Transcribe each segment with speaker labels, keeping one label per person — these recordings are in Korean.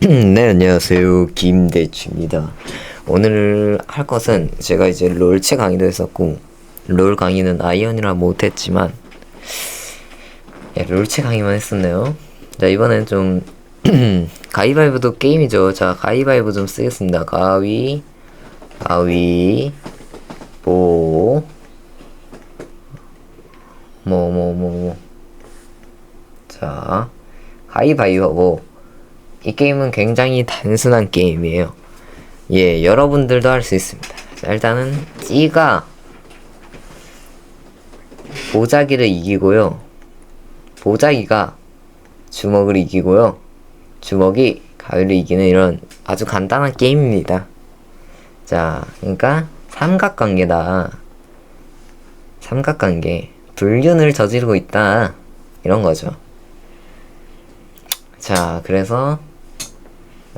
Speaker 1: 네, 안녕하세요. 김대추입니다. 오늘 할 것은 제가 이제 롤체 강의도 했었고, 롤 강의는 아이언이라 못했지만, 예, 롤체 강의만 했었네요. 자, 이번엔 좀, 가위바위보도 게임이죠. 자, 가위바위보 좀 쓰겠습니다. 가위, 가위, 보, 뭐, 뭐, 뭐, 뭐. 자, 가위바위보. 이 게임은 굉장히 단순한 게임이에요. 예, 여러분들도 할 수 있습니다. 자, 일단은 찌가 보자기를 이기고요. 보자기가 주먹을 이기고요. 주먹이 가위를 이기는 이런 아주 간단한 게임입니다. 자, 그러니까 삼각관계다. 삼각관계. 불륜을 저지르고 있다. 이런 거죠. 자, 그래서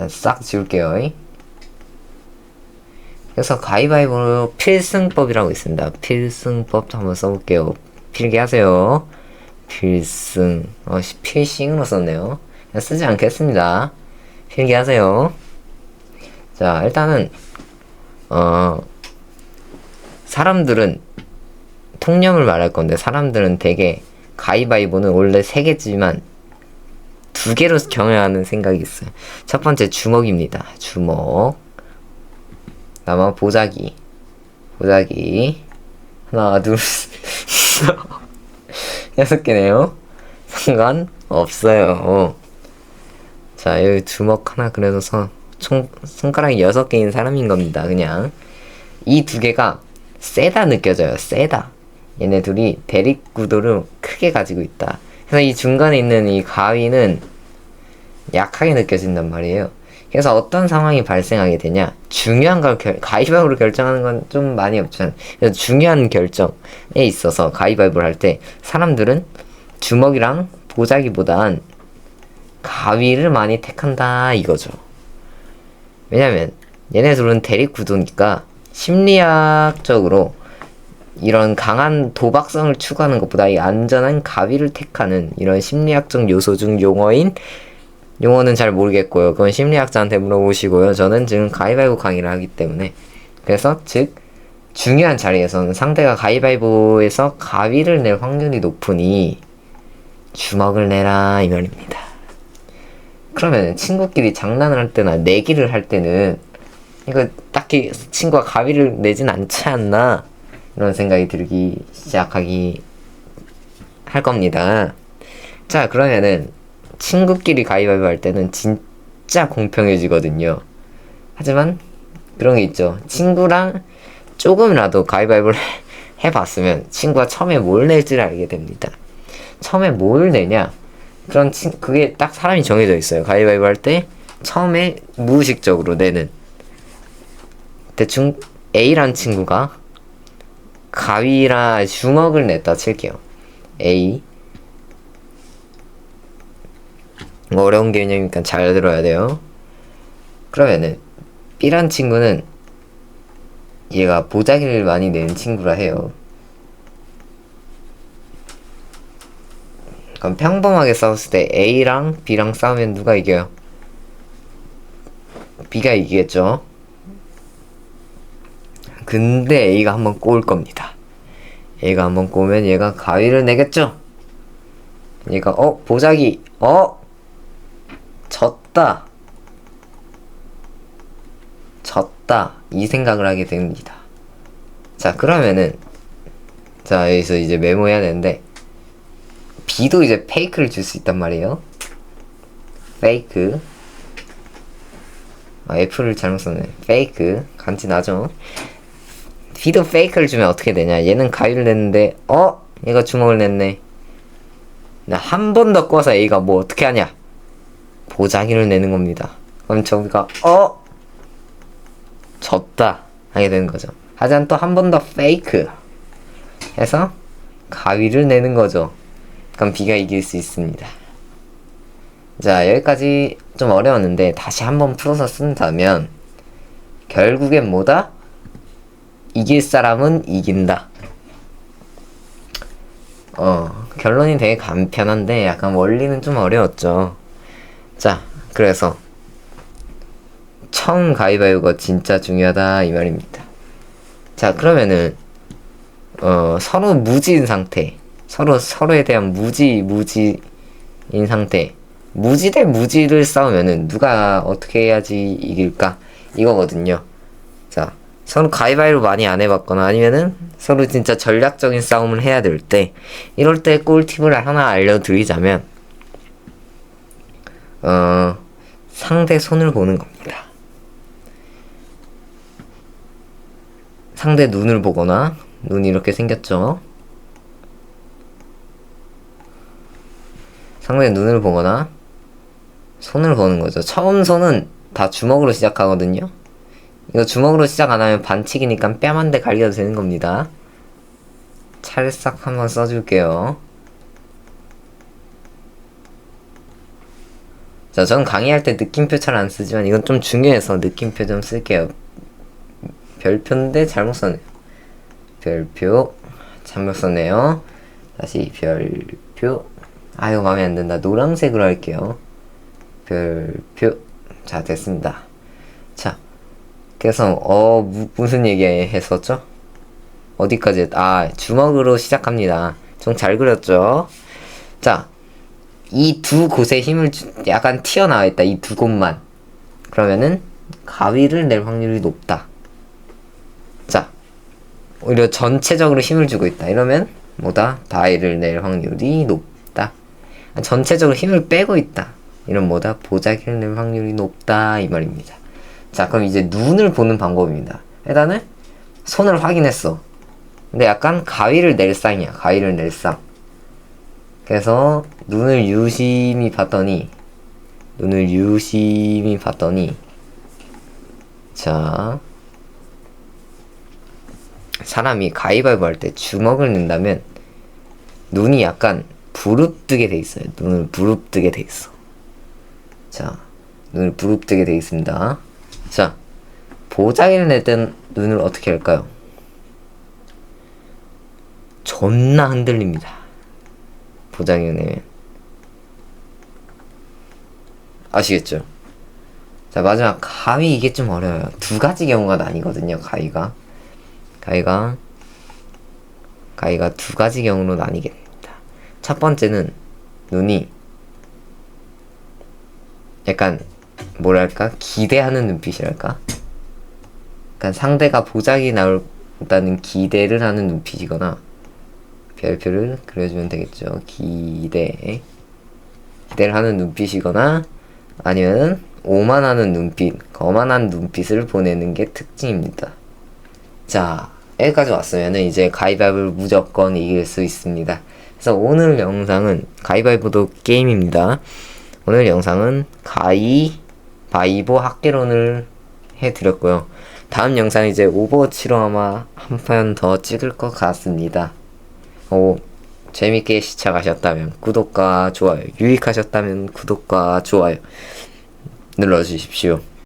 Speaker 1: 싹 지울게요. 그래서 가위바위보로 필승법이라고 있습니다. 필승법도 한번 써볼게요. 필기 하세요. 필승. 어, 필싱으로 썼네요. 쓰지 않겠습니다. 필기 하세요. 자, 일단은, 어, 사람들은, 통념을 말할 건데, 사람들은 되게, 가위바위보는 원래 세 개지만, 두 개로 경영하는 생각이 있어요. 첫 번째 주먹입니다. 주먹. 다음 보자기. 보자기. 하나, 둘, 셋, 여섯 개네요. 상관 없어요. 자, 여기 주먹 하나 son, 총, 손가락이 여섯 개인 사람인 겁니다. 그냥. 이 두 개가 세다 느껴져요. 세다. 얘네 둘이 대립 구도를 크게 가지고 있다. 그래서 이 중간에 있는 이 가위는 약하게 느껴진단 말이에요. 그래서 어떤 상황이 발생하게 되냐? 중요한 걸 결, 가위바위보로 결정하는 건 좀 많이 없잖아요. 그래서 중요한 결정에 있어서 가위바위보를 할 때 사람들은 주먹이랑 보자기보단 가위를 많이 택한다 이거죠. 왜냐면 얘네 둘은 대립 구도니까 심리학적으로 이런 강한 도박성을 추구하는 것보다 이 안전한 가위를 택하는 이런 심리학적 요소 중 용어인 용어는 잘 모르겠고요. 그건 심리학자한테 물어보시고요. 저는 지금 가위바위보 강의를 하기 때문에 그래서 즉 중요한 자리에서는 상대가 가위바위보에서 가위를 낼 확률이 높으니 주먹을 내라 이 말입니다. 그러면 친구끼리 장난을 할 때나 내기를 할 때는 이거 딱히 친구가 가위를 내진 않지 않나 이런 생각이 들기 시작하기 할 겁니다. 자 그러면은 친구끼리 가위바위보 할 때는 진짜 공평해지거든요. 하지만 그런 게 있죠. 친구랑 조금이라도 가위바위보를 해봤으면 친구가 처음에 뭘 낼지를 알게 됩니다. 처음에 뭘 내냐? 그런 친 그게 딱 사람이 정해져 있어요. 가위바위보 할 때 처음에 무의식적으로 내는 대충 A란 친구가 가위라 주먹을 냈다 칠게요. A 어려운 개념이니까 잘 들어야 돼요. 그러면은 B란 친구는 얘가 보자기를 많이 내는 친구라 해요. 그럼 평범하게 싸웠을 때 A랑 B랑 싸우면 누가 이겨요? B가 이기겠죠. 근데 A가 한번 꼬을 겁니다. A가 한번 꼬면 얘가 가위를 내겠죠. 얘가 어 보자기 어 졌다. 졌다. 이 생각을 하게 됩니다. 자, 그러면은, 자, 여기서 이제 메모해야 되는데, B도 이제 페이크를 줄 수 있단 말이에요. 페이크. 아, F를 잘못 썼네. 페이크. 간지 나죠? B도 페이크를 주면 어떻게 되냐. 얘는 가위를 냈는데, 어? 얘가 주먹을 냈네. 나 한 번 더 꿔서 A가 뭐 어떻게 하냐. 보자기를 내는 겁니다. 그럼 저기가 어 졌다 하게 되는 거죠. 하지만 또 한 번 더 페이크 해서 가위를 내는 거죠. 그럼 B가 이길 수 있습니다. 자 여기까지 좀 어려웠는데 다시 한번 풀어서 쓴다면 결국엔 뭐다? 이길 사람은 이긴다. 어 결론이 되게 간편한데 약간 원리는 좀 어려웠죠. 자, 그래서 처음 가위바위보가 진짜 중요하다 이 말입니다. 자 그러면은 어 서로 무지인 상태 서로 서로에 대한 무지 무지인 상태 무지 대 무지를 싸우면은 누가 어떻게 해야지 이길까 이거거든요. 자 서로 가위바위보 많이 안 해봤거나 아니면은 서로 진짜 전략적인 싸움을 해야 될 때 이럴 때 꿀팁을 하나 알려드리자면 어 상대 손을 보는 겁니다. 상대 눈을 보거나 눈이 이렇게 생겼죠. 상대 눈을 보거나 손을 보는 거죠. 처음 손은 다 주먹으로 시작하거든요. 이거 주먹으로 시작 안 하면 반칙이니까 뺨 한 대 갈겨도 되는 겁니다. 찰싹 한번 써줄게요. 자, 저는 강의할 때 느낌표 잘 안 쓰지만 이건 좀 중요해서 느낌표 좀 쓸게요. 별표인데 잘못 썼네요. 별표 잘못 썼네요. 다시 별표 아 이거 마음에 안 든다. 노란색으로 할게요. 별표 자 됐습니다. 자 그래서 어 무, 무슨 얘기 했었죠? 어디까지 했- 아 주먹으로 시작합니다. 좀 잘 그렸죠? 자 이 두 곳에 힘을 주, 약간 튀어나와 있다. 이 두 곳만. 그러면은 가위를 낼 확률이 높다. 자, 오히려 전체적으로 힘을 주고 있다. 이러면 뭐다? 바위를 낼 확률이 높다. 전체적으로 힘을 빼고 있다. 이런 뭐다? 보자기를 낼 확률이 높다. 이 말입니다. 자, 그럼 이제 눈을 보는 방법입니다. 일단은 손을 확인했어. 근데 약간 가위를 낼 쌍이야. 가위를 낼 쌍. 그래서 눈을 유심히 봤더니 눈을 유심히 봤더니 자 사람이 가위바위보 할 때 주먹을 낸다면 눈이 약간 부릅뜨게 돼 있어요. 눈을 부릅뜨게 돼 있어. 자, 눈을 부릅뜨게 돼 있습니다. 자, 보자기를 낼 땐 눈을 어떻게 할까요? 존나 흔들립니다. 보자기를 내면. 아시겠죠? 자, 마지막 가위 이게 좀 어려워요. 두 가지 경우가 나뉘거든요, 가위가. 가위가 가위가 두 가지 경우로 나뉘게 됩니다. 첫 번째는 눈이 약간 뭐랄까 기대하는 눈빛이랄까. 약간 상대가 보자기 나올다는 기대를 하는 눈빛이거나 별표를 그려주면 되겠죠. 기대 기대를 하는 눈빛이거나 아니면 오만하는 눈빛, 거만한 눈빛을 보내는 게 특징입니다. 자, 여기까지 왔으면 이제 가위바위보를 무조건 이길 수 있습니다. 그래서 오늘 영상은 가위바위보도 게임입니다. 오늘 영상은 가위 바위보 학개론을 해드렸고요. 다음 영상 이제 오버워치로 아마 한 편 더 찍을 것 같습니다. 오, 재밌게 시청하셨다면 구독과 좋아요, 유익하셨다면 구독과 좋아요 눌러주십시오.